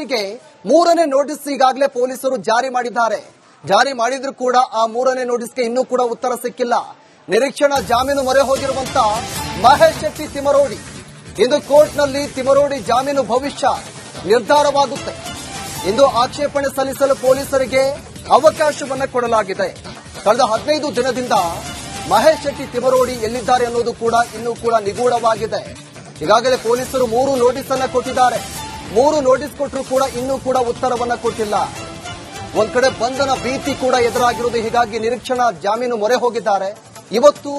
ಶೆಟ್ಟಿಗೆ ಮೂರನೇ ನೋಟಿಸ್ ಈಗಾಗಲೇ ಪೊಲೀಸರು ಜಾರಿ ಮಾಡಿದ್ದಾರೆ. ಜಾರಿ ಮಾಡಿದ್ರು ಕೂಡ ಆ ಮೂರನೇ ನೋಟಿಸ್ಗೆ ಇನ್ನೂ ಕೂಡ ಉತ್ತರ ಸಿಕ್ಕಿಲ್ಲ. ನಿರೀಕ್ಷಣಾ ಜಾಮೀನು ಮೊರೆ ಹೋಗಿರುವಂತ ಮಹೇಶ್ ಶೆಟ್ಟಿ ತಿಮರೋಡಿ ಇಂದು ಕೋರ್ಟ್ನಲ್ಲಿ ತಿಮರೋಡಿ ಜಾಮೀನು ಭವಿಷ್ಯ ನಿರ್ಧಾರವಾಗುತ್ತೆ. ಇಂದು ಆಕ್ಷೇಪಣೆ ಸಲ್ಲಿಸಲು ಪೊಲೀಸರಿಗೆ ಅವಕಾಶವನ್ನ ಕೊಡಲಾಗಿದೆ. ಕಳೆದ ಹದಿನೈದು ದಿನದಿಂದ ಮಹೇಶ್ ಶೆಟ್ಟಿ ತಿಮರೋಡಿ ಎಲ್ಲಿದ್ದಾರೆ ಅನ್ನೋದು ಕೂಡ ಇನ್ನೂ ಕೂಡ ನಿಗೂಢವಾಗಿದೆ. ಈಗಾಗಲೇ ಪೊಲೀಸರು ಮೂರು ನೋಟಿಸ್ ಅನ್ನ ಕೊಟ್ಟಿದ್ದಾರೆ. ಮೂರು ನೋಟಿಸ್ ಕೊಟ್ಟರು ಕೂಡ ಇನ್ನೂ ಕೂಡ ಉತ್ತರವನ್ನ ಕೊಟ್ಟಿಲ್ಲ. ಒಂದ್ ಕಡೆ ಬಂಧನ ಭೀತಿ ಕೂಡ ಎದುರಾಗಿರುವುದು, ಹೀಗಾಗಿ ನಿರೀಕ್ಷಣಾ ಜಾಮೀನು ಮೊರೆ ಹೋಗಿದ್ದಾರೆ. ಇವತ್ತು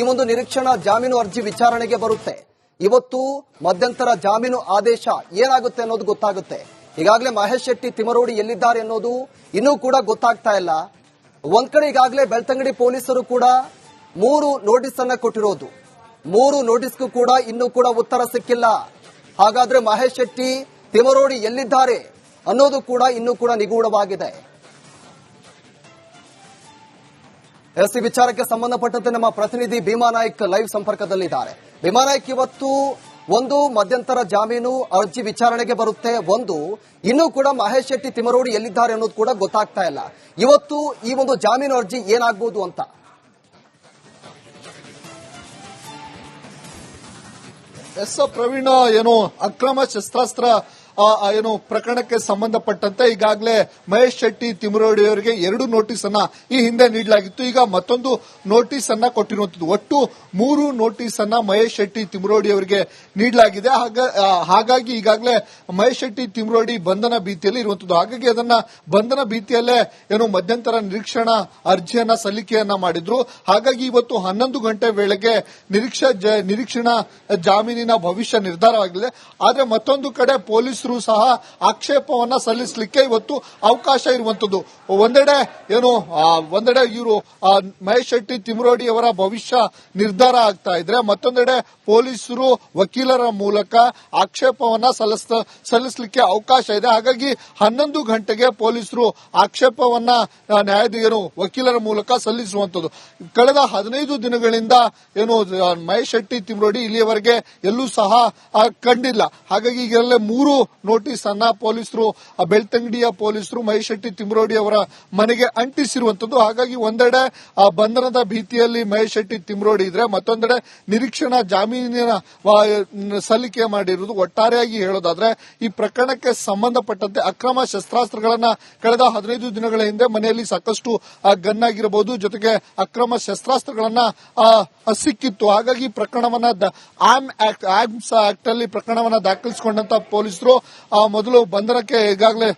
ಈ ಒಂದು ನಿರೀಕ್ಷಣಾ ಜಾಮೀನು ಅರ್ಜಿ ವಿಚಾರಣೆಗೆ ಬರುತ್ತೆ. ಇವತ್ತು ಮಧ್ಯಂತರ ಜಾಮೀನು ಆದೇಶ ಏನಾಗುತ್ತೆ ಅನ್ನೋದು ಗೊತ್ತಾಗುತ್ತೆ. ಈಗಾಗಲೇ ಮಹೇಶ್ ಶೆಟ್ಟಿ ತಿಮರೋಡಿ ಎಲ್ಲಿದ್ದಾರೆ ಅನ್ನೋದು ಇನ್ನೂ ಕೂಡ ಗೊತ್ತಾಗ್ತಾ ಇಲ್ಲ. ಒಂದ್ ಕಡೆ ಈಗಾಗಲೇ ಬೆಳ್ತಂಗಡಿ ಪೊಲೀಸರು ಕೂಡ ಮೂರು ನೋಟಿಸ್ ಅನ್ನ ಕೊಟ್ಟಿರೋದು. ಮೂರು ನೋಟಿಸ್ಗೂ ಕೂಡ ಇನ್ನೂ ಕೂಡ ಉತ್ತರ ಸಿಕ್ಕಿಲ್ಲ. ಹಾಗಾದ್ರೆ ಮಹೇಶ್ ಶೆಟ್ಟಿ ತಿಮರೋಡಿ ಎಲ್ಲಿದ್ದಾರೆ ಅನ್ನೋದು ಕೂಡ ಇನ್ನೂ ಕೂಡ ನಿಗೂಢವಾಗಿದೆ. ಎಸ್ ಈ ವಿಚಾರಕ್ಕೆ ಸಂಬಂಧಪಟ್ಟಂತೆ ನಮ್ಮ ಪ್ರತಿನಿಧಿ ಭೀಮಾ ನಾಯ್ಕ್ ಲೈವ್ ಸಂಪರ್ಕದಲ್ಲಿದ್ದಾರೆ. ಭೀಮಾ ನಾಯ್ಕ್, ಇವತ್ತು ಒಂದು ಮಧ್ಯಂತರ ಜಾಮೀನು ಅರ್ಜಿ ವಿಚಾರಣೆಗೆ ಬರುತ್ತೆ, ಒಂದು ಇನ್ನೂ ಕೂಡ ಮಹೇಶ್ ಶೆಟ್ಟಿ ತಿಮರೋಡಿ ಎಲ್ಲಿದ್ದಾರೆ ಅನ್ನೋದು ಕೂಡ ಗೊತ್ತಾಗ್ತಾ ಇಲ್ಲ. ಇವತ್ತು ಈ ಒಂದು ಜಾಮೀನು ಅರ್ಜಿ ಏನಾಗ್ಬೋದು ಅಂತ. ಎಸ್ ಪ್ರವೀಣ ಏನು ಅಕ್ರಮ ಶಸ್ತ್ರಾಸ್ತ್ರ ಏನು ಪ್ರಕರಣಕ್ಕೆ ಸಂಬಂಧಪಟ್ಟಂತೆ ಈಗಾಗಲೇ ಮಹೇಶ್ ಶೆಟ್ಟಿ ತಿಮರೋಡಿ ಅವರಿಗೆ ಎರಡು ನೋಟಿಸ್ ಅನ್ನ ಈ ಹಿಂದೆ ನೀಡಲಾಗಿತ್ತು. ಈಗ ಮತ್ತೊಂದು ನೋಟಿಸ್ ಅನ್ನ ಕೊಟ್ಟಿರುವಂತದ್ದು ಒಟ್ಟು ಮೂರು ನೋಟಿಸ್ ಅನ್ನ ಮಹೇಶ್ ಶೆಟ್ಟಿ ತಿಮರೋಡಿ ಅವರಿಗೆ ನೀಡಲಾಗಿದೆ. ಹಾಗಾಗಿ ಈಗಾಗಲೇ ಮಹೇಶ್ ಶೆಟ್ಟಿ ತಿಮರೋಡಿ ಬಂಧನ ಭೀತಿಯಲ್ಲಿ ಇರುವಂತದ್ದು ಹಾಗಾಗಿ ಅದನ್ನ ಬಂಧನ ಭೀತಿಯಲ್ಲೇ ಏನು ಮಧ್ಯಂತರ ನಿರೀಕ್ಷಣಾ ಅರ್ಜಿಯನ್ನ ಸಲ್ಲಿಕೆಯನ್ನ ಮಾಡಿದ್ರು. ಹಾಗಾಗಿ ಇವತ್ತು ಹನ್ನೊಂದು ಗಂಟೆ ವೇಳೆಗೆ ನಿರೀಕ್ಷಾ ನಿರೀಕ್ಷಣಾ ಜಾಮೀನಿನ ಭವಿಷ್ಯ ನಿರ್ಧಾರವಾಗಿದೆ ಆದರೆ ಮತ್ತೊಂದು ಕಡೆ ಪೊಲೀಸರು ಸಹ ಆಕ್ಷೇಪವನ್ನ ಸಲ್ಲಿಸಲಿಕ್ಕೆ ಇವತ್ತು ಅವಕಾಶ ಇರುವಂತದ್ದು. ಒಂದೆಡೆ ಏನು ಒಂದೆಡೆ ಇವರು ಮಹೇಶ್ ಶೆಟ್ಟಿ ತಿಮರೋಡಿ ಅವರ ಭವಿಷ್ಯ ನಿರ್ಧಾರ ಆಗ್ತಾ ಇದ್ರೆ ಮತ್ತೊಂದೆಡೆ ಪೊಲೀಸರು ವಕೀಲರ ಮೂಲಕ ಆಕ್ಷೇಪವನ್ನ ಸಲ್ಲಿಸ ಸಲ್ಲಿಸಲಿಕ್ಕೆ ಅವಕಾಶ ಇದೆ. ಹಾಗಾಗಿ ಹನ್ನೊಂದು ಗಂಟೆಗೆ ಪೊಲೀಸರು ಆಕ್ಷೇಪವನ್ನ ನ್ಯಾಯಾಧೀಶರು ವಕೀಲರ ಮೂಲಕ ಸಲ್ಲಿಸುವಂತದ್ದು. ಕಳೆದ ಹದಿನೈದು ದಿನಗಳಿಂದ ಏನು ಮಹೇಶ್ ಶೆಟ್ಟಿ, ತಿಮ್ರೋಡಿ ಇಲ್ಲಿಯವರೆಗೆ ಎಲ್ಲೂ ಸಹ ಕಂಡಿಲ್ಲ. ಹಾಗಾಗಿ ಈಗಲೇ ಮೂರು ನೋಟಿಸ್ ಅನ್ನ ಪೊಲೀಸರು ಆ, ಬೆಳ್ತಂಗಡಿಯ ಪೊಲೀಸರು ಮಹೇಶ್ ಶೆಟ್ಟಿ ತಿಮ್ರೋಡಿ ಅವರ ಮನೆಗೆ ಅಂಟಿಸಿರುವಂತದ್ದು ಹಾಗಾಗಿ ಒಂದೆಡೆ ಬಂಧನದ ಭೀತಿಯಲ್ಲಿ ಮಹೇಶ್ ಶೆಟ್ಟಿ ತಿಮ್ರೋಡಿ ಇದ್ರೆ ಮತ್ತೊಂದೆಡೆ ನಿರೀಕ್ಷಣಾ ಜಾಮೀನಿನ ಸಲ್ಲಿಕೆ ಮಾಡಿರುವುದು ಒಟ್ಟಾರೆಯಾಗಿ ಹೇಳೋದಾದ್ರೆ ಈ ಪ್ರಕರಣಕ್ಕೆ ಸಂಬಂಧಪಟ್ಟಂತೆ ಅಕ್ರಮ ಶಸ್ತ್ರಾಸ್ತ್ರಗಳನ್ನ ಕಳೆದ ಹದಿನೈದು ದಿನಗಳ ಹಿಂದೆ ಮನೆಯಲ್ಲಿ ಸಾಕಷ್ಟು ಆ, ಗನ್ ಆಗಿರಬಹುದು ಜೊತೆಗೆ ಅಕ್ರಮ ಶಸ್ತ್ರಾಸ್ತ್ರಗಳನ್ನ ಸಿಕ್ಕಿತ್ತು. ಹಾಗಾಗಿ ಪ್ರಕರಣವನ್ನ ಆಮ್ ಆಕ್ಟ್ ಆಮ್ಸ್ ಆಕ್ಟ್ ಅಲ್ಲಿ ಪ್ರಕರಣವನ್ನ ದಾಖಲಿಸಿಕೊಂಡಂತ ಪೊಲೀಸರು ಆ, ಮೊದಲು ಬಂಧನಕ್ಕೆ ಈಗಾಗಲೇ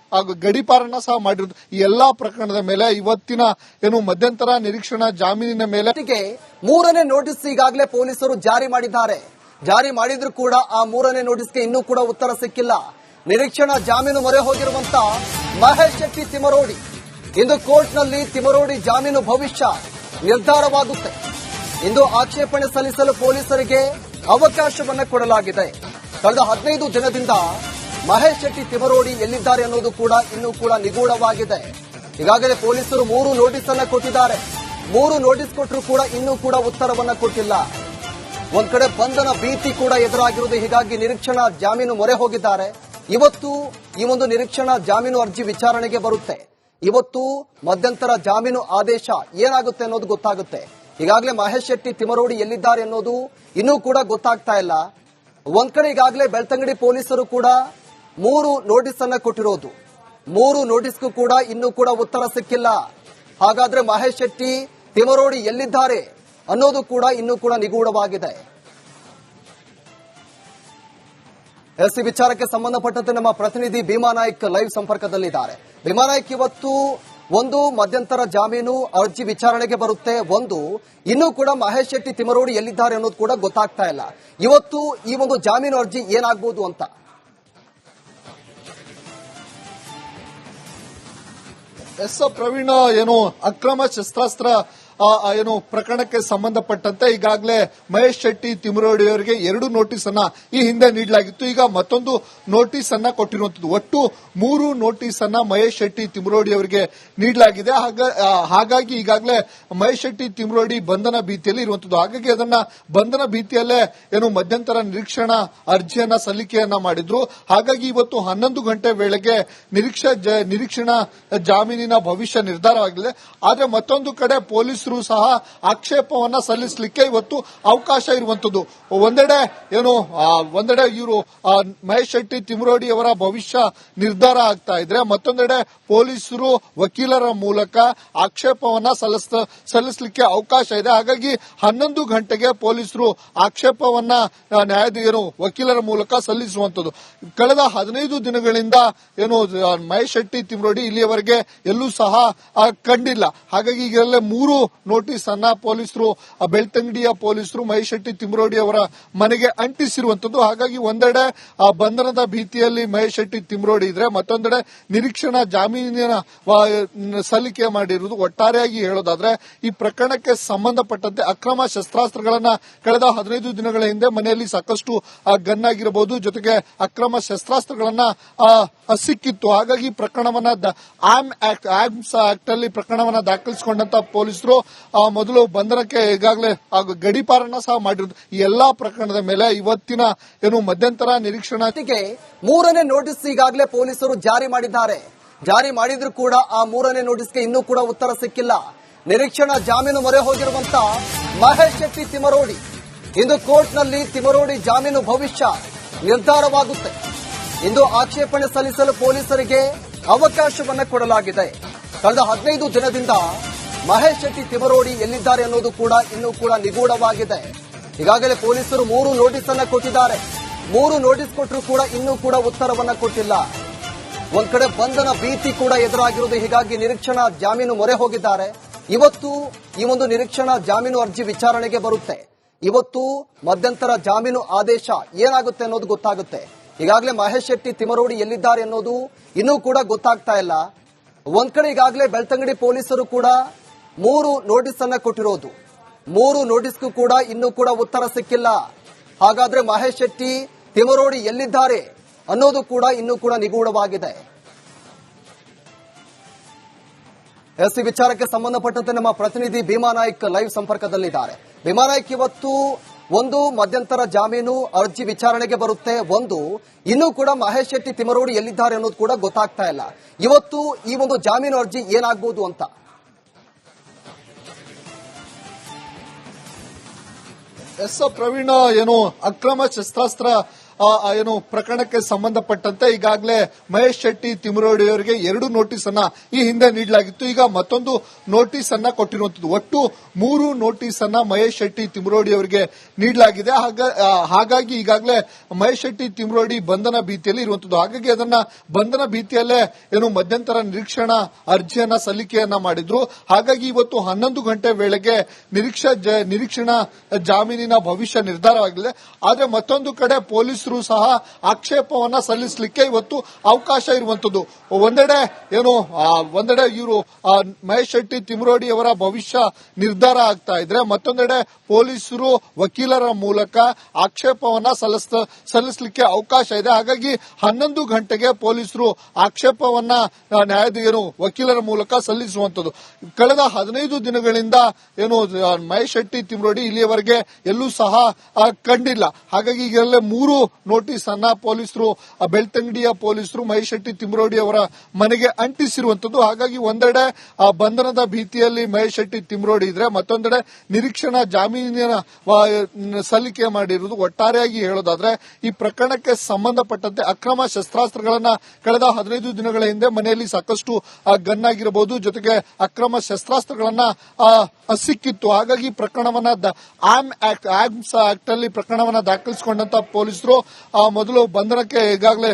ಗಡೀಪಾರನ್ನ ಸಹ ಮಾಡಿರೋದು. ಈ ಎಲ್ಲಾ ಪ್ರಕರಣದ ಮೇಲೆ ಇವತ್ತಿನ ಏನು ಮಧ್ಯಂತರ ನಿರೀಕ್ಷಣಾ ಜಾಮೀನಿನ ಮೇಲೆ ಮೂರನೇ ನೋಟಿಸ್ ಈಗಾಗಲೇ ಪೊಲೀಸರು ಜಾರಿ ಮಾಡಿದ್ದಾರೆ. ಜಾರಿ ಮಾಡಿದ್ರು ಕೂಡ ಆ ಮೂರನೇ ನೋಟಿಸ್ಗೆ ಇನ್ನೂ ಕೂಡ ಉತ್ತರ ಸಿಕ್ಕಿಲ್ಲ. ನಿರೀಕ್ಷಣಾ ಜಾಮೀನು ಮೊರೆ ಹೋಗಿರುವಂತ ಮಹೇಶ್ ಶೆಟ್ಟಿ ತಿಮರೋಡಿ ಇಂದು ಕೋರ್ಟ್ನಲ್ಲಿ ತಿಮರೋಡಿ ಜಾಮೀನು ಭವಿಷ್ಯ ನಿರ್ಧಾರವಾಗುತ್ತೆ. ಇಂದು ಆಕ್ಷೇಪಣೆ ಸಲ್ಲಿಸಲು ಪೊಲೀಸರಿಗೆ ಅವಕಾಶವನ್ನು ಕೊಡಲಾಗಿದೆ. ಕಳೆದ ಹದಿನೈದು ದಿನದಿಂದ ಮಹೇಶ್ ಶೆಟ್ಟಿ ತಿಮರೋಡಿ ಎಲ್ಲಿದ್ದಾರೆ ಅನ್ನೋದು ಕೂಡ ಇನ್ನೂ ಕೂಡ ನಿಗೂಢವಾಗಿದೆ. ಈಗಾಗಲೇ ಪೊಲೀಸರು ಮೂರು ನೋಟಿಸ್ ಅನ್ನ ಕೊಟ್ಟಿದ್ದಾರೆ. ಮೂರು ನೋಟಿಸ್ ಕೊಟ್ಟರು ಕೂಡ ಇನ್ನೂ ಕೂಡ ಉತ್ತರವನ್ನ ಕೊಟ್ಟಿಲ್ಲ. ಒಂದ್ ಕಡೆ ಬಂಧನ ಭೀತಿ ಕೂಡ ಎದುರಾಗಿರುವುದು, ಹೀಗಾಗಿ ನಿರೀಕ್ಷಣಾ ಜಾಮೀನು ಮೊರೆ ಹೋಗಿದ್ದಾರೆ. ಇವತ್ತು ಈ ಒಂದು ನಿರೀಕ್ಷಣಾ ಜಾಮೀನು ಅರ್ಜಿ ವಿಚಾರಣೆಗೆ ಬರುತ್ತೆ. ಇವತ್ತು ಮಧ್ಯಂತರ ಜಾಮೀನು ಆದೇಶ ಏನಾಗುತ್ತೆ ಅನ್ನೋದು ಗೊತ್ತಾಗುತ್ತೆ. ಈಗಾಗಲೇ ಮಹೇಶ್ ಶೆಟ್ಟಿ ತಿಮರೋಡಿ ಎಲ್ಲಿದ್ದಾರೆ ಅನ್ನೋದು ಇನ್ನೂ ಕೂಡ ಗೊತ್ತಾಗ್ತಾ ಇಲ್ಲ. ಒಂದ್ ಕಡೆ ಈಗಾಗಲೇ ಬೆಳ್ತಂಗಡಿ ಪೊಲೀಸರು ಕೂಡ ಮೂರು ನೋಟಿಸ್ ಅನ್ನ ಕೊಟ್ಟಿರೋದು. ಮೂರು ನೋಟಿಸ್ಗೂ ಕೂಡ ಇನ್ನೂ ಕೂಡ ಉತ್ತರ ಸಿಕ್ಕಿಲ್ಲ. ಹಾಗಾದ್ರೆ ಮಹೇಶ್ ಶೆಟ್ಟಿ, ತಿಮರೋಡಿ ಎಲ್ಲಿದ್ದಾರೆ ಅನ್ನೋದು ಕೂಡ ಇನ್ನೂ ಕೂಡ ನಿಗೂಢವಾಗಿದೆ. ಎಸ್ ಈ ವಿಚಾರಕ್ಕೆ ಸಂಬಂಧಪಟ್ಟಂತೆ ನಮ್ಮ ಪ್ರತಿನಿಧಿ ಭೀಮಾ ನಾಯ್ಕ್ ಲೈವ್ ಸಂಪರ್ಕದಲ್ಲಿದ್ದಾರೆ. ಭೀಮಾ ನಾಯ್ಕ್, ಇವತ್ತು ಒಂದು ಮಧ್ಯಂತರ ಜಾಮೀನು ಅರ್ಜಿ ವಿಚಾರಣೆಗೆ ಬರುತ್ತೆ. ಒಂದು, ಇನ್ನೂ ಕೂಡ ಮಹೇಶ್ ಶೆಟ್ಟಿ, ತಿಮರೋಡಿ ಎಲ್ಲಿದ್ದಾರೆ ಅನ್ನೋದು ಕೂಡ ಗೊತ್ತಾಗ್ತಾ ಇಲ್ಲ. ಇವತ್ತು ಈ ಒಂದು ಜಾಮೀನು ಅರ್ಜಿ ಏನಾಗ್ಬೋದು ಅಂತ. ಎಸ್ ಪ್ರವೀಣ ಏನು ಅಕ್ರಮ ಶಸ್ತ್ರಾಸ್ತ್ರ ಏನು ಪ್ರಕರಣಕ್ಕೆ ಸಂಬಂಧಪಟ್ಟಂತೆ ಈಗಾಗಲೇ ಮಹೇಶ್ ಶೆಟ್ಟಿ ತಿಮರೋಡಿ ಅವರಿಗೆ ಎರಡು ನೋಟಿಸ್ ಅನ್ನ ಈ ಹಿಂದೆ ನೀಡಲಾಗಿತ್ತು. ಈಗ ಮತ್ತೊಂದು ನೋಟಿಸ್ ಅನ್ನ ಕೊಟ್ಟಿರುವಂತದ್ದು ಒಟ್ಟು ಮೂರು ನೋಟಿಸ್ ಅನ್ನ ಮಹೇಶ್ ಶೆಟ್ಟಿ ತಿಮರೋಡಿ ಅವರಿಗೆ ನೀಡಲಾಗಿದೆ. ಹಾಗಾಗಿ ಈಗಾಗಲೇ ಮಹೇಶ್ ಶೆಟ್ಟಿ ತಿಮರೋಡಿ ಬಂಧನ ಭೀತಿಯಲ್ಲಿ ಇರುವಂತದ್ದು ಹಾಗಾಗಿ ಅದನ್ನ ಬಂಧನ ಭೀತಿಯಲ್ಲೇ ಏನು ಮಧ್ಯಂತರ ನಿರೀಕ್ಷಣಾ ಅರ್ಜಿಯನ್ನ ಸಲ್ಲಿಕೆಯನ್ನ ಮಾಡಿದ್ರು. ಹಾಗಾಗಿ ಇವತ್ತು ಹನ್ನೊಂದು ಗಂಟೆ ವೇಳೆಗೆ ನಿರೀಕ್ಷಾ ನಿರೀಕ್ಷಣಾ ಜಾಮೀನಿನ ಭವಿಷ್ಯ ನಿರ್ಧಾರವಾಗಿದೆ. ಆದರೆ ಮತ್ತೊಂದು ಕಡೆ ಪೊಲೀಸರು ಸಹ ಆಕ್ಷೇಪವನ್ನ ಸಲ್ಲಿಸಲಿಕ್ಕೆ ಇವತ್ತು ಅವಕಾಶ ಇರುವಂತದ್ದು. ಒಂದೆಡೆ ಏನು ಒಂದೆಡೆ ಇವರು ಮಹೇಶ್ ಶೆಟ್ಟಿ ತಿಮರೋಡಿ ಅವರ ಭವಿಷ್ಯ ನಿರ್ಧಾರ ಆಗ್ತಾ ಇದ್ರೆ ಮತ್ತೊಂದೆಡೆ ಪೊಲೀಸರು ವಕೀಲರ ಮೂಲಕ ಆಕ್ಷೇಪವನ್ನ ಸಲ್ಲಿಸ ಸಲ್ಲಿಸಲಿಕ್ಕೆ ಅವಕಾಶ ಇದೆ. ಹಾಗಾಗಿ ಹನ್ನೊಂದು ಗಂಟೆಗೆ ಪೊಲೀಸರು ಆಕ್ಷೇಪವನ್ನ ನ್ಯಾಯಾಧೀಶರು ವಕೀಲರ ಮೂಲಕ ಸಲ್ಲಿಸುವಂತದ್ದು. ಕಳೆದ ಹದಿನೈದು ದಿನಗಳಿಂದ ಏನು ಮಹೇಶ್ ಶೆಟ್ಟಿ, ತಿಮರೋಡಿ ಇಲ್ಲಿಯವರೆಗೆ ಎಲ್ಲೂ ಸಹ ಕಂಡಿಲ್ಲ. ಹಾಗಾಗಿ ಈಗಲೇ ಮೂರು ನೋಟಿಸ್ ಅನ್ನ ಪೊಲೀಸರು ಬೆಳ್ತಂಗಡಿಯ ಪೊಲೀಸರು ಮಹೇಶ್ ಶೆಟ್ಟಿ ತಿಮ್ರೋಡಿ ಅವರ ಮನೆಗೆ ಅಂಟಿಸಿರುವಂತದ್ದು ಹಾಗಾಗಿ ಒಂದೆಡೆ ಆ ಬಂಧನದ ಭೀತಿಯಲ್ಲಿ ಮಹೇಶ್ ಶೆಟ್ಟಿ ತಿಮ್ರೋಡಿ ಇದ್ರೆ ಮತ್ತೊಂದೆಡೆ ನಿರೀಕ್ಷಣಾ ಜಾಮೀನಿನ ಸಲ್ಲಿಕೆ ಮಾಡಿರುವುದು ಒಟ್ಟಾರೆಯಾಗಿ ಹೇಳೋದಾದ್ರೆ ಈ ಪ್ರಕರಣಕ್ಕೆ ಸಂಬಂಧಪಟ್ಟಂತೆ ಅಕ್ರಮ ಶಸ್ತ್ರಾಸ್ತ್ರಗಳನ್ನ ಕಳೆದ ಹದಿನೈದು ದಿನಗಳ ಹಿಂದೆ ಮನೆಯಲ್ಲಿ ಸಾಕಷ್ಟು ಆ, ಗನ್ ಆಗಿರಬಹುದು ಜೊತೆಗೆ ಅಕ್ರಮ ಶಸ್ತ್ರಾಸ್ತ್ರಗಳನ್ನ ಸಿಕ್ಕಿತ್ತು. ಹಾಗಾಗಿ ಪ್ರಕರಣವನ್ನ ಆಮ್ ಆಕ್ಟ್ ಆಮ್ಸ್ ಆಕ್ಟ್ ಅಲ್ಲಿ ಪ್ರಕರಣವನ್ನ ದಾಖಲಿಸಿಕೊಂಡಂತ ಪೊಲೀಸರು ಮೊದಲು ಬಂಧನಕ್ಕೆ ಈಗಾಗಲೇ ಹಾಗೂ ಗಡೀಪಾರನ್ನ ಸಹ ಮಾಡಿರೋದು. ಈ ಎಲ್ಲಾ ಪ್ರಕರಣದ ಮೇಲೆ ಇವತ್ತಿನ ಏನು ಮಧ್ಯಂತರ ನಿರೀಕ್ಷಣಾ ಮೂರನೇ ನೋಟಿಸ್ ಈಗಾಗಲೇ ಪೊಲೀಸರು ಜಾರಿ ಮಾಡಿದ್ದಾರೆ. ಜಾರಿ ಮಾಡಿದ್ರು ಕೂಡ ಆ ಮೂರನೇ ನೋಟಿಸ್ಗೆ ಇನ್ನೂ ಕೂಡ ಉತ್ತರ ಸಿಕ್ಕಿಲ್ಲ. ನಿರೀಕ್ಷಣಾ ಜಾಮೀನು ಮೊರೆ ಹೋಗಿರುವಂತ ಮಹೇಶ್ ಶೆಟ್ಟಿ ತಿಮರೋಡಿ ಇಂದು ಕೋರ್ಟ್ನಲ್ಲಿ ತಿಮರೋಡಿ ಜಾಮೀನು ಭವಿಷ್ಯ ನಿರ್ಧಾರವಾಗುತ್ತೆ. ಇಂದು ಆಕ್ಷೇಪಣೆ ಸಲ್ಲಿಸಲು ಪೊಲೀಸರಿಗೆ ಅವಕಾಶವನ್ನು ಕೊಡಲಾಗಿದೆ. ಕಳೆದ ಹದಿನೈದು ದಿನದಿಂದ ಮಹೇಶ್ ಶೆಟ್ಟಿ ತಿಮರೋಡಿ ಎಲ್ಲಿದ್ದಾರೆ ಅನ್ನೋದು ಕೂಡ ಇನ್ನೂ ಕೂಡ ನಿಗೂಢವಾಗಿದೆ. ಈಗಾಗಲೇ ಪೊಲೀಸರು ಮೂರು ನೋಟಿಸ್ ಅನ್ನ ಕೊಟ್ಟಿದ್ದಾರೆ. ಮೂರು ನೋಟಿಸ್ ಕೊಟ್ಟರು ಕೂಡ ಇನ್ನೂ ಕೂಡ ಉತ್ತರವನ್ನ ಕೊಟ್ಟಿಲ್ಲ. ಒಂದ್ ಕಡೆ ಬಂಧನ ಭೀತಿ ಕೂಡ ಎದುರಾಗಿರುವುದು ಹೀಗಾಗಿ ನಿರೀಕ್ಷಣಾ ಜಾಮೀನು ಮೊರೆ ಹೋಗಿದ್ದಾರೆ. ಇವತ್ತು ಈ ಒಂದು ನಿರೀಕ್ಷಣಾ ಜಾಮೀನು ಅರ್ಜಿ ವಿಚಾರಣೆಗೆ ಬರುತ್ತೆ. ಇವತ್ತು ಮಧ್ಯಂತರ ಜಾಮೀನು ಆದೇಶ ಏನಾಗುತ್ತೆ ಅನ್ನೋದು ಗೊತ್ತಾಗುತ್ತೆ. ಈಗಾಗಲೇ ಮಹೇಶ್ ಶೆಟ್ಟಿ ತಿಮರೋಡಿ ಎಲ್ಲಿದ್ದಾರೆ ಅನ್ನೋದು ಇನ್ನೂ ಕೂಡ ಗೊತ್ತಾಗ್ತಾ ಇಲ್ಲ. ಒಂದ್ ಕಡೆ ಈಗಾಗಲೇ ಬೆಳ್ತಂಗಡಿ ಪೊಲೀಸರು ಕೂಡ ಮೂರು ನೋಟಿಸ್ ಅನ್ನ ಕೊಟ್ಟಿರೋದು. ಮೂರು ನೋಟಿಸ್ಗೂ ಕೂಡ ಇನ್ನೂ ಕೂಡ ಉತ್ತರ ಸಿಕ್ಕಿಲ್ಲ. ಹಾಗಾದ್ರೆ ಮಹೇಶ್ ಶೆಟ್ಟಿ ತಿಮರೋಡಿ ಎಲ್ಲಿದ್ದಾರೆ ಅನ್ನೋದು ಕೂಡ ಇನ್ನೂ ಕೂಡ ನಿಗೂಢವಾಗಿದೆ. ಎಸ್ ಈ ವಿಚಾರಕ್ಕೆ ಸಂಬಂಧಪಟ್ಟಂತೆ ನಮ್ಮ ಪ್ರತಿನಿಧಿ ಭೀಮಾ ನಾಯ್ಕ್ ಲೈವ್ ಸಂಪರ್ಕದಲ್ಲಿದ್ದಾರೆ. ಭೀಮಾ ನಾಯ್ಕ್, ಇವತ್ತು ಒಂದು ಮಧ್ಯಂತರ ಜಾಮೀನು ಅರ್ಜಿ ವಿಚಾರಣೆಗೆ ಬರುತ್ತೆ. ಒಂದು, ಇನ್ನೂ ಕೂಡ ಮಹೇಶ್ ಶೆಟ್ಟಿ ತಿಮರೋಡಿ ಎಲ್ಲಿದ್ದಾರೆ ಅನ್ನೋದು ಕೂಡ ಗೊತ್ತಾಗ್ತಾ ಇಲ್ಲ. ಇವತ್ತು ಈ ಒಂದು ಜಾಮೀನು ಅರ್ಜಿ ಏನಾಗ್ಬೋದು ಅಂತ. ಎಸ್ ಪ್ರವೀಣ ಏನು ಅಕ್ರಮ ಶಸ್ತ್ರಾಸ್ತ್ರ ಏನು ಪ್ರಕರಣಕ್ಕೆ ಸಂಬಂಧಪಟ್ಟಂತೆ ಈಗಾಗಲೇ ಮಹೇಶ್ ಶೆಟ್ಟಿ ತಿಮರೋಡಿ ಅವರಿಗೆ ಎರಡು ನೋಟಿಸ್ ಅನ್ನ ಈ ಹಿಂದೆ ನೀಡಲಾಗಿತ್ತು. ಈಗ ಮತ್ತೊಂದು ನೋಟಿಸ್ ಅನ್ನ ಕೊಟ್ಟಿರುವಂತದ್ದು ಒಟ್ಟು ಮೂರು ನೋಟಿಸ್ ಅನ್ನ ಮಹೇಶ್ ಶೆಟ್ಟಿ ತಿಮರೋಡಿ ಅವರಿಗೆ ನೀಡಲಾಗಿದೆ ಹಾಗಾಗಿ ಈಗಾಗಲೇ ಮಹೇಶ್ ಶೆಟ್ಟಿ ತಿಮರೋಡಿ ಬಂಧನ ಭೀತಿಯಲ್ಲಿ ಇರುವಂತದ್ದು ಹಾಗಾಗಿ ಅದನ್ನ ಬಂಧನ ಭೀತಿಯಲ್ಲೇ ಏನು ಮಧ್ಯಂತರ ನಿರೀಕ್ಷಣಾ ಅರ್ಜಿಯನ್ನ ಸಲ್ಲಿಕೆಯನ್ನ ಮಾಡಿದ್ರು. ಹಾಗಾಗಿ ಇವತ್ತು ಹನ್ನೊಂದು ಗಂಟೆ ವೇಳೆಗೆ ನಿರೀಕ್ಷಾ ನಿರೀಕ್ಷಣಾ ಜಾಮೀನಿನ ಭವಿಷ್ಯ ನಿರ್ಧಾರವಾಗಿದೆ ಆದರೆ ಮತ್ತೊಂದು ಕಡೆ ಪೊಲೀಸರು ಸಹ ಆಕ್ಷೇಪವನ್ನ ಸಲ್ಲಿಸಲಿಕ್ಕೆ ಇವತ್ತು ಅವಕಾಶ ಇರುವಂತದ್ದು. ಒಂದೆಡೆ ಏನು ಒಂದೆಡೆ ಇವರು ಮಹೇಶ್ ಶೆಟ್ಟಿ ತಿಮರೋಡಿ ಅವರ ಭವಿಷ್ಯ ನಿರ್ಧಾರ ಆಗ್ತಾ ಇದ್ರೆ ಮತ್ತೊಂದೆಡೆ ಪೊಲೀಸರು ವಕೀಲರ ಮೂಲಕ ಆಕ್ಷೇಪವನ್ನ ಸಲ್ಲಿಸ ಸಲ್ಲಿಸಲಿಕ್ಕೆ ಅವಕಾಶ ಇದೆ. ಹಾಗಾಗಿ ಹನ್ನೊಂದು ಗಂಟೆಗೆ ಪೊಲೀಸರು ಆಕ್ಷೇಪವನ್ನ ನ್ಯಾಯಾಧೀಶರು ವಕೀಲರ ಮೂಲಕ ಸಲ್ಲಿಸುವಂತದ್ದು. ಕಳೆದ ಹದಿನೈದು ದಿನಗಳಿಂದ ಏನು ಮಹೇಶ್ ಶೆಟ್ಟಿ, ತಿಮರೋಡಿ ಇಲ್ಲಿಯವರೆಗೆ ಎಲ್ಲೂ ಸಹ ಕಂಡಿಲ್ಲ. ಹಾಗಾಗಿ ಈಗಲೇ ಮೂರು ನೋಟಿಸ್ ಅನ್ನ ಪೊಲೀಸರು ಬೆಳ್ತಂಗಡಿಯ ಪೊಲೀಸರು ಮಹೇಶ್ ಶೆಟ್ಟಿ ತಿಮ್ರೋಡಿ ಅವರ ಮನೆಗೆ ಅಂಟಿಸಿರುವಂತದ್ದು ಹಾಗಾಗಿ ಒಂದೆಡೆ ಆ ಬಂಧನದ ಭೀತಿಯಲ್ಲಿ ಮಹೇಶ್ ಶೆಟ್ಟಿ ತಿಮ್ರೋಡಿ ಇದ್ರೆ ಮತ್ತೊಂದೆಡೆ ನಿರೀಕ್ಷಣಾ ಜಾಮೀನಿನ ಸಲ್ಲಿಕೆ ಮಾಡಿರುವುದು ಒಟ್ಟಾರೆಯಾಗಿ ಹೇಳೋದಾದ್ರೆ ಈ ಪ್ರಕರಣಕ್ಕೆ ಸಂಬಂಧಪಟ್ಟಂತೆ ಅಕ್ರಮ ಶಸ್ತ್ರಾಸ್ತ್ರಗಳನ್ನ ಕಳೆದ ಹದಿನೈದು ದಿನಗಳ ಹಿಂದೆ ಮನೆಯಲ್ಲಿ ಸಾಕಷ್ಟು ಆ, ಗನ್ ಆಗಿರಬಹುದು ಜೊತೆಗೆ ಅಕ್ರಮ ಆ, ಸಿಕ್ಕಿತ್ತು. ಹಾಗಾಗಿ ಪ್ರಕರಣವನ್ನ ಆಮ್ ಆಕ್ಟ್ ಆಮ್ಸ್ ಆಕ್ಟ್ ಅಲ್ಲಿ ಪ್ರಕರಣವನ್ನ ದಾಖಲಿಸಿಕೊಂಡಂತ ಪೊಲೀಸರು ಆ, ಮೊದಲು ಬಂಧನಕ್ಕೆ ಈಗಾಗಲೇ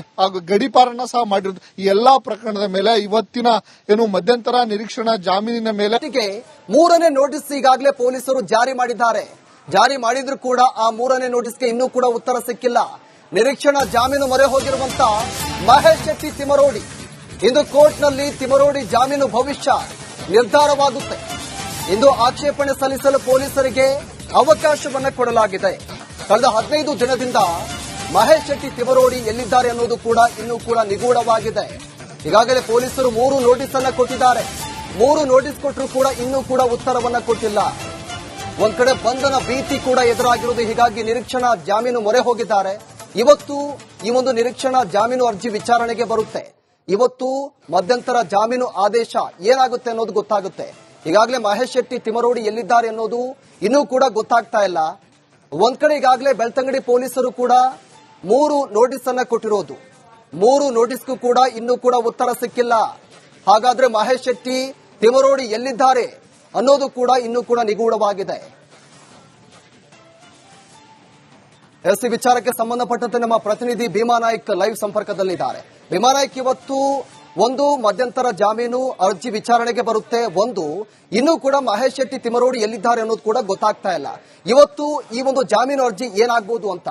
ಗಡೀಪಾರನ್ನ ಸಹ ಮಾಡಿರೋದು. ಈ ಎಲ್ಲಾ ಪ್ರಕರಣದ ಮೇಲೆ ಇವತ್ತಿನ ಏನು ಮಧ್ಯಂತರ ನಿರೀಕ್ಷಣಾ ಜಾಮೀನಿನ ಮೇಲೆ ಮೂರನೇ ನೋಟಿಸ್ ಈಗಾಗಲೇ ಪೊಲೀಸರು ಜಾರಿ ಮಾಡಿದ್ದಾರೆ. ಜಾರಿ ಮಾಡಿದ್ರು ಕೂಡ ಆ ಮೂರನೇ ನೋಟಿಸ್ಗೆ ಇನ್ನೂ ಕೂಡ ಉತ್ತರ ಸಿಕ್ಕಿಲ್ಲ. ನಿರೀಕ್ಷಣಾ ಜಾಮೀನು ಮೊರೆ ಹೋಗಿರುವಂತ ಮಹೇಶ್ ಶೆಟ್ಟಿ ತಿಮರೋಡಿ ಇಂದು ಕೋರ್ಟ್ನಲ್ಲಿ ತಿಮರೋಡಿ ಜಾಮೀನು ಭವಿಷ್ಯ ನಿರ್ಧಾರವಾಗುತ್ತೆ. ಇಂದು ಆಕ್ಷೇಪಣೆ ಸಲ್ಲಿಸಲು ಪೊಲೀಸರಿಗೆ ಅವಕಾಶವನ್ನು ಕೊಡಲಾಗಿದೆ. ಕಳೆದ ಹದಿನೈದು ದಿನದಿಂದ ಮಹೇಶ್ ಶೆಟ್ಟಿ ತಿಮರೋಡಿ ಎಲ್ಲಿದ್ದಾರೆ ಅನ್ನೋದು ಕೂಡ ಇನ್ನೂ ಕೂಡ ನಿಗೂಢವಾಗಿದೆ. ಈಗಾಗಲೇ ಪೊಲೀಸರು ಮೂರು ನೋಟಿಸ್ ಅನ್ನ ಕೊಟ್ಟಿದ್ದಾರೆ. ಮೂರು ನೋಟಿಸ್ ಕೊಟ್ಟರು ಕೂಡ ಇನ್ನೂ ಕೂಡ ಉತ್ತರವನ್ನ ಕೊಟ್ಟಿಲ್ಲ. ಒಂದ್ ಕಡೆ ಬಂಧನ ಭೀತಿ ಕೂಡ ಎದುರಾಗಿರುವುದು ಹೀಗಾಗಿ ನಿರೀಕ್ಷಣಾ ಜಾಮೀನು ಮೊರೆ ಹೋಗಿದ್ದಾರೆ. ಇವತ್ತು ಈ ಒಂದು ನಿರೀಕ್ಷಣಾ ಜಾಮೀನು ಅರ್ಜಿ ವಿಚಾರಣೆಗೆ ಬರುತ್ತೆ. ಇವತ್ತು ಮಧ್ಯಂತರ ಜಾಮೀನು ಆದೇಶ ಏನಾಗುತ್ತೆ ಅನ್ನೋದು ಗೊತ್ತಾಗುತ್ತೆ. ಈಗಾಗಲೇ ಮಹೇಶ್ ಶೆಟ್ಟಿ ತಿಮರೋಡಿ ಎಲ್ಲಿದ್ದಾರೆ ಅನ್ನೋದು ಇನ್ನೂ ಕೂಡ ಗೊತ್ತಾಗ್ತಾ ಇಲ್ಲ. ಒಂದ್ ಕಡೆ ಈಗಾಗಲೇ ಬೆಳ್ತಂಗಡಿ ಪೊಲೀಸರು ಕೂಡ ಮೂರು ನೋಟಿಸ್ ಅನ್ನ ಕೊಟ್ಟಿರೋದು. ಮೂರು ನೋಟಿಸ್ಗೂ ಕೂಡ ಇನ್ನೂ ಕೂಡ ಉತ್ತರ ಸಿಕ್ಕಿಲ್ಲ. ಹಾಗಾದ್ರೆ ಮಹೇಶ್ ಶೆಟ್ಟಿ ತಿಮರೋಡಿ ಎಲ್ಲಿದ್ದಾರೆ ಅನ್ನೋದು ಕೂಡ ಇನ್ನೂ ಕೂಡ ನಿಗೂಢವಾಗಿದೆ. ಎಸ್ ಈ ವಿಚಾರಕ್ಕೆ ಸಂಬಂಧಪಟ್ಟಂತೆ ನಮ್ಮ ಪ್ರತಿನಿಧಿ ಭೀಮಾ ನಾಯ್ಕ್ ಲೈವ್ ಸಂಪರ್ಕದಲ್ಲಿದ್ದಾರೆ. ಭೀಮಾ ನಾಯ್ಕ್, ಇವತ್ತು ಒಂದು ಮಧ್ಯಂತರ ಜಾಮೀನು ಅರ್ಜಿ ವಿಚಾರಣೆಗೆ ಬರುತ್ತೆ, ಒಂದು. ಇನ್ನೂ ಕೂಡ ಮಹೇಶ್ ಶೆಟ್ಟಿ ತಿಮರೋಡಿ ಎಲ್ಲಿದ್ದಾರೆ ಅನ್ನೋದು ಕೂಡ ಗೊತ್ತಾಗ್ತಾ ಇಲ್ಲ. ಇವತ್ತು ಈ ಒಂದು ಜಾಮೀನು ಅರ್ಜಿ ಏನಾಗ್ಬೋದು ಅಂತ.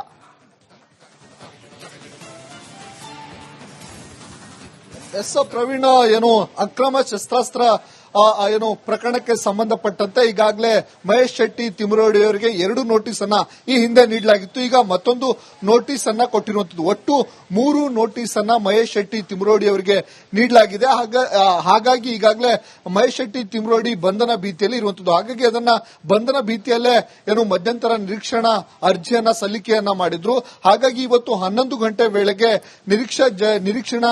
ಎಸ್ ಪ್ರವೀಣ ಏನು ಅಕ್ರಮ ಶಸ್ತ್ರಾಸ್ತ್ರ ಏನು ಪ್ರಕರಣಕ್ಕೆ ಸಂಬಂಧಪಟ್ಟಂತೆ ಈಗಾಗಲೇ ಮಹೇಶ್ ಶೆಟ್ಟಿ ತಿಮರೋಡಿ ಅವರಿಗೆ ಎರಡು ನೋಟಿಸ್ ಅನ್ನ ಈ ಹಿಂದೆ ನೀಡಲಾಗಿತ್ತು. ಈಗ ಮತ್ತೊಂದು ನೋಟಿಸ್ ಅನ್ನ ಕೊಟ್ಟಿರುವಂತದ್ದು ಒಟ್ಟು ಮೂರು ನೋಟಿಸ್ ಅನ್ನ ಮಹೇಶ್ ಶೆಟ್ಟಿ ತಿಮರೋಡಿ ಅವರಿಗೆ ನೀಡಲಾಗಿದೆ. ಹಾಗಾಗಿ ಈಗಾಗಲೇ ಮಹೇಶ್ ಶೆಟ್ಟಿ ತಿಮರೋಡಿ ಬಂಧನ ಭೀತಿಯಲ್ಲಿ ಇರುವಂತದ್ದು ಹಾಗಾಗಿ ಅದನ್ನ ಬಂಧನ ಭೀತಿಯಲ್ಲೇ ಏನು ಮಧ್ಯಂತರ ನಿರೀಕ್ಷಣಾ ಅರ್ಜಿಯನ್ನ ಸಲ್ಲಿಕೆಯನ್ನ ಮಾಡಿದ್ರು. ಹಾಗಾಗಿ ಇವತ್ತು ಹನ್ನೊಂದು ಗಂಟೆ ವೇಳೆಗೆ ನಿರೀಕ್ಷಾ ನಿರೀಕ್ಷಣಾ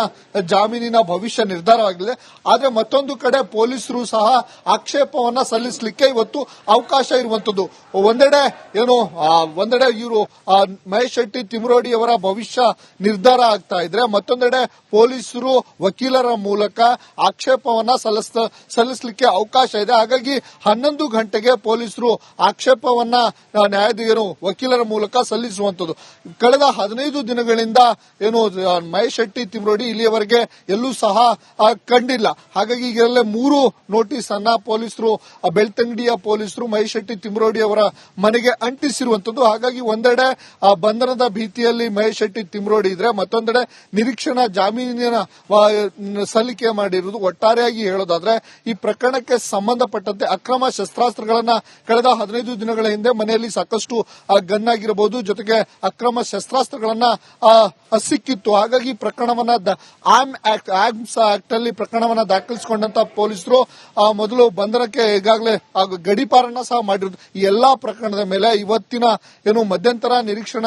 ಜಾಮೀನಿನ ಭವಿಷ್ಯ ನಿರ್ಧಾರವಾಗಿದೆ ಆದರೆ ಮತ್ತೊಂದು ಕಡೆ ಪೊಲೀಸರು ಸಹ ಆಕ್ಷೇಪವನ್ನ ಸಲ್ಲಿಸಲಿಕ್ಕೆ ಇವತ್ತು ಅವಕಾಶ ಇರುವಂತದ್ದು. ಒಂದೆಡೆ ಏನು ಒಂದೆಡೆ ಇವರು ಮಹೇಶ್ ಶೆಟ್ಟಿ ತಿಮರೋಡಿ ಅವರ ಭವಿಷ್ಯ ನಿರ್ಧಾರ ಆಗ್ತಾ ಇದ್ರೆ ಮತ್ತೊಂದೆಡೆ ಪೊಲೀಸರು ವಕೀಲರ ಮೂಲಕ ಆಕ್ಷೇಪವನ್ನ ಸಲ್ಲಿಸ ಸಲ್ಲಿಸಲಿಕ್ಕೆ ಅವಕಾಶ ಇದೆ. ಹಾಗಾಗಿ ಹನ್ನೊಂದು ಗಂಟೆಗೆ ಪೊಲೀಸರು ಆಕ್ಷೇಪವನ್ನ ನ್ಯಾಯಾಧೀಶರು, ವಕೀಲರ ಮೂಲಕ ಸಲ್ಲಿಸುವಂತದ್ದು. ಕಳೆದ ಹದಿನೈದು ದಿನಗಳಿಂದ ಏನು ಮಹೇಶ್ ಶೆಟ್ಟಿ, ತಿಮರೋಡಿ ಇಲ್ಲಿಯವರೆಗೆ ಎಲ್ಲೂ ಸಹ ಕಂಡಿಲ್ಲ. ಹಾಗಾಗಿ ಈಗಲೇ ಮೂರು ನೋಟಿಸ್ ಅನ್ನ ಪೊಲೀಸರು ಬೆಳ್ತಂಗಡಿಯ ಪೊಲೀಸರು ಮಹೇಶ್ ಶೆಟ್ಟಿ ತಿಮ್ರೋಡಿ ಅವರ ಮನೆಗೆ ಅಂಟಿಸಿರುವಂತದ್ದು ಹಾಗಾಗಿ ಒಂದೆಡೆ ಆ, ಬಂಧನದ ಭೀತಿಯಲ್ಲಿ ಮಹೇಶ್ ಶೆಟ್ಟಿ ತಿಮ್ರೋಡಿ ಇದ್ರೆ ಮತ್ತೊಂದೆಡೆ ನಿರೀಕ್ಷಣಾ ಜಾಮೀನಿನ ಸಲ್ಲಿಕೆ ಮಾಡಿರುವುದು ಒಟ್ಟಾರೆಯಾಗಿ ಹೇಳೋದಾದ್ರೆ ಈ ಪ್ರಕರಣಕ್ಕೆ ಸಂಬಂಧಪಟ್ಟಂತೆ ಅಕ್ರಮ ಶಸ್ತ್ರಾಸ್ತ್ರಗಳನ್ನ ಕಳೆದ ಹದಿನೈದು ದಿನಗಳ ಹಿಂದೆ ಮನೆಯಲ್ಲಿ ಸಾಕಷ್ಟು ಗನ್ ಆಗಿರಬಹುದು ಜೊತೆಗೆ ಅಕ್ರಮ ಶಸ್ತ್ರಾಸ್ತ್ರಗಳನ್ನ ಸಿಕ್ಕಿತ್ತು. ಹಾಗಾಗಿ ಪ್ರಕರಣವನ್ನ ಆರ್ಮ್ ಆಕ್ಟ್ ಆಮ್ಸ್ ಆಕ್ಟ್ ಅಲ್ಲಿ ಪ್ರಕರಣವನ್ನ ದಾಖಲಿಸಿಕೊಂಡಂತ ಪೊಲೀಸರು ಆ, ಮೊದಲು ಬಂಧನಕ್ಕೆ ಈಗಾಗಲೇ ಗಡಿಪಾರನ್ನ ಸಹ ಮಾಡಿರೋದು. ಈ ಎಲ್ಲಾ ಪ್ರಕರಣದ ಮೇಲೆ ಇವತ್ತಿನ ಏನು ಮಧ್ಯಂತರ ನಿರೀಕ್ಷಣಾ